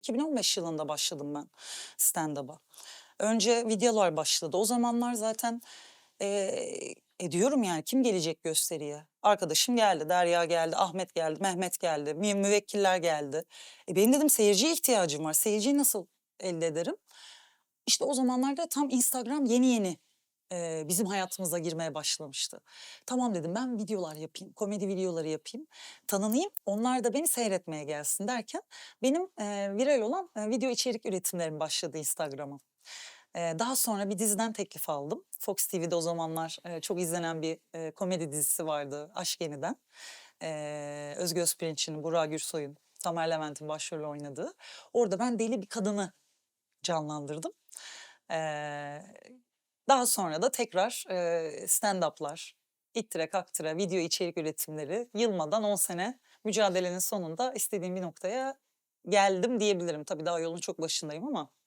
2015 yılında başladım ben stand-up'a. Önce videolar başladı. O zamanlar zaten e, diyorum yani kim gelecek gösteriye? Arkadaşım geldi, Derya geldi, Ahmet geldi, Mehmet geldi, mü müvekkiller geldi. E, benim dedim seyirciye ihtiyacım var. Seyirciyi nasıl elde ederim? İşte o zamanlarda tam Instagram yeni yeni bizim hayatımıza girmeye başlamıştı. Tamam dedim ben videolar yapayım, komedi videoları yapayım, tanınayım. Onlar da beni seyretmeye gelsin derken benim viral olan video içerik üretimlerim başladı Instagram'a. Daha sonra bir diziden teklif aldım. Fox TV'de o zamanlar çok izlenen bir komedi dizisi vardı Aşk Yeniden. Eee Özge Özpirinç'in, Burak Gürsoy'un, Tamer Levent'in başrol oynadığı. Orada ben deli bir kadını canlandırdım. Eee, daha sonra da tekrar eee, stand-up'lar, ittire kaktıra video içerik üretimleri yılmadan 10 sene mücadelenin sonunda istediğim bir noktaya geldim diyebilirim. Tabii daha yolun çok başındayım ama.